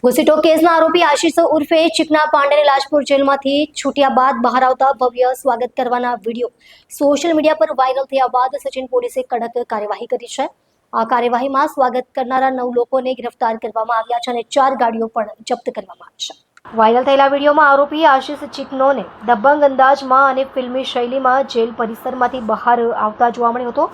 ઘુસીટો કેસના આરોપી આશીષ ઉર્ફે ચિકના પાંડેને લાજપુર જેલમાંથી છૂટ્યા બાદ બહાર આવતા ભવ્ય સ્વાગત કરવાના વીડિયો સોશિયલ મીડિયા પર વાયરલ થયા બાદ સચિન પોલીસે કડક કાર્યવાહી કરી છે. આ કાર્યવાહીમાં સ્વાગત કરનારા નવ લોકોને ગિરફ્તાર કરવામાં આવ્યા છે અને ચાર ગાડીઓ પણ જપ્ત કરવામાં આવી છે. વાયરલ થયેલા વિડીયોમાં આરોપી આશિષ ચિકનોને દબંગ અંદાજમાં અને ફિલ્મી શૈલીમાં જેલ પરિસરમાંથી બહાર આવતા જોવા મળ્યો હતો,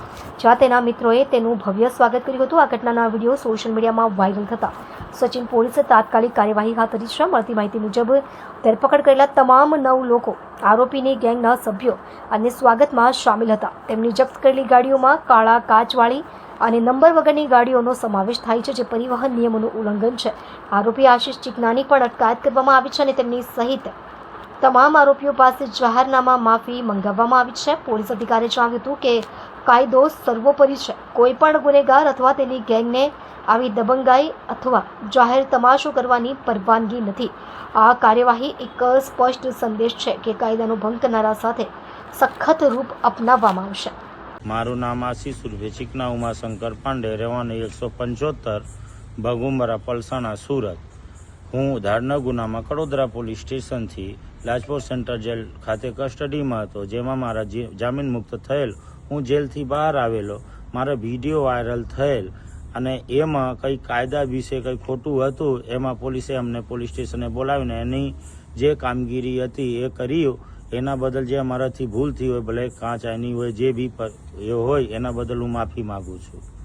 જ્યાં તેના મિત્રોએ તેનું ભવ્ય સ્વાગત કર્યું હતું. આ ઘટનાના વીડિયો સોશિયલ મીડિયામાં વાયરલ થતા સચિન પોલીસે તાત્કાલિક કાર્યવાહી હાથ ધરી છે. મળતી માહિતી મુજબ ધરપકડ કરેલા તમામ નવ લોકો આરોપીની ગેંગના સભ્યો અને સ્વાગતમાં સામેલ હતા. તેમની જપ્ત કરેલી ગાડીઓમાં કાળા કાચવાળી અને નંબર વગરની ગાડીઓનો સમાવેશ થાય છે, જે પરિવહન નિયમોનું ઉલ્લંઘન છે. આરોપી આશિષ ચિકનાની પણ અટકાયત કરવામાં આવી છે અને તેમની સહિત તમામ આરોપીઓ પાસે જાહેરનામા માફી મંગાવવામાં આવી છે. પોલીસ અધિકારીએ જણાવ્યું હતું કે કાયદો સર્વોપરી છે. કોઈ પણ ગુનેગાર અથવા તેની ગેંગને આવી દબંગાઈ અથવા જાહેર તમાશો કરવાની પરવાનગી નથી. આ કાર્યવાહી એક સ્પષ્ટ સંદેશ છે કે કાયદાનો ભંગ કરનારા સાથે સખત રૂપ અપનાવવામાં આવશે. મારું નામ આશીષ ઉર્ફે ચિકના ઉમાશંકર પાંડે, રહેવાનું એકસો પંચોતેર ભગુમરા પલસાણા, સુરત. હું ધારના ગુનામાં કડોદરા પોલીસ સ્ટેશનથી લાજપોર સેન્ટર જેલ ખાતે કસ્ટડીમાં હતો, જેમાં મારા જામીન મુક્ત થયેલ. હું જેલથી બહાર આવેલો, મારો વીડિયો વાયરલ થયેલ અને એમાં કંઈ કાયદા વિશે કંઈ ખોટું હતું, એમાં પોલીસે અમને પોલીસ સ્ટેશને બોલાવીને એની જે કામગીરી હતી એ કરી એના બદલ જે અમારાથી ભૂલ થઈ હોય, ભલે કાંચ આની હોય, જે બી એ હોય, એના બદલ હું માફી માગું છું.